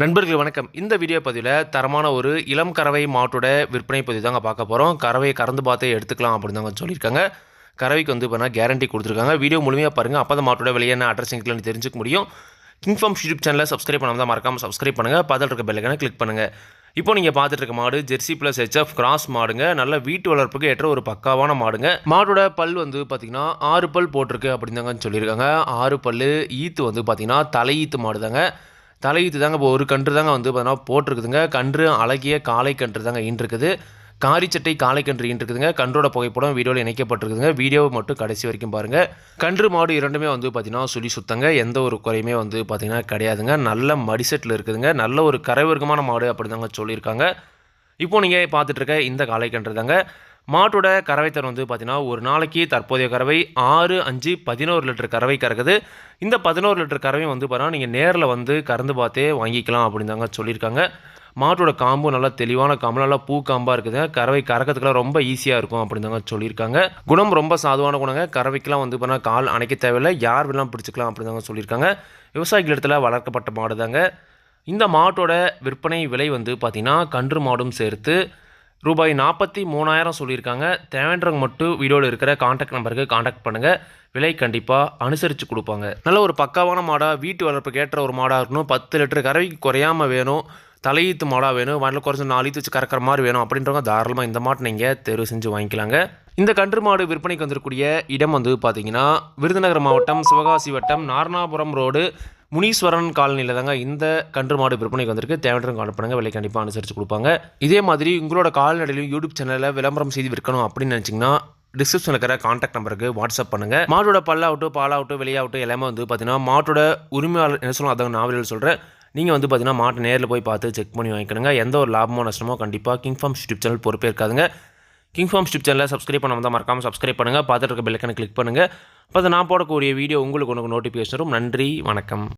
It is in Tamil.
நண்பர்கள் வணக்கம். இந்த வீடியோ பதிவில் தரமான ஒரு இளம் கறவை மாட்டோட விற்பனை பதிவு தாங்க பார்க்க போகிறோம் கறவையை கறந்து பார்த்தே எடுத்துக்கலாம் அப்படின்னு தாங்க சொல்லியிருக்காங்க. கறவைக்கு வந்து இப்போ கேரண்டி கொடுத்துருக்காங்க. வீடியோ முழுமையாக பாருங்கள் அப்போ தான் மாட்டோட விலையை என்ன அட்ரஸ் எங்கன்னு தெரிஞ்சுக்க முடியும். கிங்ஃபார்ம் யூடியூப் சேனலை சப்ஸ்கிரைப் பண்ணாமல் தான் மறக்காமல் சப்ஸ்கிரைப் பண்ணுங்கள் பதில் இருக்க பெல்லைக்கான கிளிக் பண்ணுங்கள் இப்போ நீங்கள் பார்த்துட்டு இருக்க மாடு ஜெர்சி ப்ளஸ் ஹெச்எஃப் கிராஸ் மாடுங்க. நல்ல வீட்டு வளர்ப்புக்கு ஏற்ற ஒரு பக்காவான மாடுங்க. மாடோட பல் வந்து பார்த்தீங்கன்னா ஆறு பல் போட்டிருக்கு அப்படின்னு தாங்க சொல்லியிருக்காங்க. ஆறு பல் ஈத்து வந்து பார்த்தீங்கன்னா தலை ஈத்து மாடு தாங்க தலையீத்து தாங்க இப்போ ஒரு கன்று தாங்க வந்து பார்த்தீங்கன்னா போட்டிருக்குதுங்க. கன்று அழகிய காளை கன்று தாங்க ஈன்றிருக்குது காரிச்சட்டை காளை கன்று ஈன்றிருக்குதுங்க. கன்றோட புகைப்படம் வீடியோவில் இணைக்கப்பட்டிருக்குதுங்க. வீடியோவை மட்டும் கடைசி வரைக்கும் பாருங்கள் கன்று மாடு இரண்டுமே வந்து பார்த்தீங்கன்னா சுழி சுத்தங்க. எந்த ஒரு குறையுமே வந்து பார்த்திங்கன்னா கிடையாதுங்க. நல்ல மடிசெட்டில் இருக்குதுங்க. நல்ல ஒரு கரைவர்க்கமான மாடு அப்படி தாங்க சொல்லியிருக்காங்க. இப்போ நீங்கள் பார்த்துட்ருக்க இந்த காளை கன்று தாங்க மாட்டோட கறவைத்தரம் வந்து பார்த்தீங்கன்னா ஒரு நாளைக்கு தற்போதைய கறவை ஆறு அஞ்சு பதினோரு லிட்டர் கறவை கறக்குது. இந்த பதினோரு லிட்டர் கறவையும் வந்து பார்த்தீங்கன்னா நீங்கள் நேரில் வந்து கறந்து பார்த்தே வாங்கிக்கலாம் அப்படின்னு தாங்க சொல்லியிருக்காங்க. மாட்டோட காம்பு நல்லா தெளிவான காம்பு நல்லா பூ காம்பாக இருக்குதுங்க கறவை கறக்கிறதுக்குலாம் ரொம்ப ஈஸியாக இருக்கும் அப்படின்னு தாங்க சொல்லியிருக்காங்க. குணம் ரொம்ப சாதுவான குணங்க கறவைக்கெலாம் வந்து பார்த்தீங்கன்னா கால் அணைக்க தேவையில்லை. யார் வேணாலும் பிடிச்சிக்கலாம் அப்படின்னு தாங்க சொல்லியிருக்காங்க. விவசாயிகள் இடத்துல வளர்க்கப்பட்ட மாடு தாங்க இந்த மாட்டோட விற்பனை விலை வந்து பார்த்திங்கன்னா கன்று மாடும் சேர்த்து ரூபாய் நாற்பத்தி மூணாயிரம் சொல்லியிருக்காங்க. தேவைன்றவங்க மட்டும் வீடியோவில் இருக்கிற காண்டாக்ட் நம்பருக்கு காண்டாக்ட் பண்ணுங்கள் விலை கண்டிப்பாக அனுசரித்து கொடுப்பாங்க. நல்ல ஒரு பக்காவான மாடாக வீட்டு வளர்ப்புக்கு ஏற்ற ஒரு மாடாக இருக்கணும். பத்து லிட்டர் கறவைக்கு குறையாமல் வேணும். தலையீத்து மாடாக வேணும். வண்டில் குறைஞ்ச நாலு ஈத்து வச்சு கறக்கிற மாதிரி வேணும் அப்படின்றவங்க தாராளமாக இந்த மாட்டை நீங்கள் தேர்வு செஞ்சு வாங்கிக்கலாங்க. இந்த கன்று மாடு விற்பனைக்கு வந்திருக்கக்கூடிய இடம் வந்து பார்த்தீங்கன்னா விருதுநகர் மாவட்டம் சிவகாசி வட்டம் நாரணாபுரம் ரோடு. முனீஸ்வரன் காலனியில் தாங்க இந்த கன்று மாடு விற்பனைக்கு வந்திருக்கு. தேவையான கால் பண்ணுங்க. விலை கண்டிப்பாக அனுசரித்து கொடுப்பாங்க. இதே மாதிரி உங்களோட கால்நடையிலும் யூடியூப் சேனலில் விளம்பரம் செய்து விற்கணும் அப்படின்னு நினச்சிங்கன்னா டிஸ்கிரிப்ஷனில் இருக்கிற காண்டாக்ட் நம்பருக்கு வாட்ஸ்அப் பண்ணுங்கள் மாட்டோட பல்லாகட்டும் பாலாகட்டும் வெளியாகட்டும் எல்லாமே வந்து பார்த்தீங்கன்னா மாட்டோட உரிமையாளர் என்ன சொல்லணும் அதான் நான் சொல்கிறேன் நீங்கள் வந்து பார்த்தீங்கன்னா மாட்டை நேரில் போய் பார்த்து செக் பண்ணி வாங்கிக்கணுங்க. எந்த ஒரு லாபமோ நஷ்டமோ கண்டிப்பாக கிங்ஃபார்ம் யூடியூப் சேனல் பொறுப்பே இருக்காதுங்க கிங்ஃபார்ம் யூடியூப் சேனலை சப்ஸ்கிரைப் பண்ணாமல் தான் மறக்காமல் சப்ஸ்கிரைப் பண்ணுங்கள் பார்த்துட்டு இருக்க பெல்லைக்கனை கிளிக் பண்ணுங்கள் அப்போ நான் போடக்கூடிய வீடியோ உங்களுக்கு உனக்கு நோட்டிஃபிகேஷன் வரும். நன்றி வணக்கம்.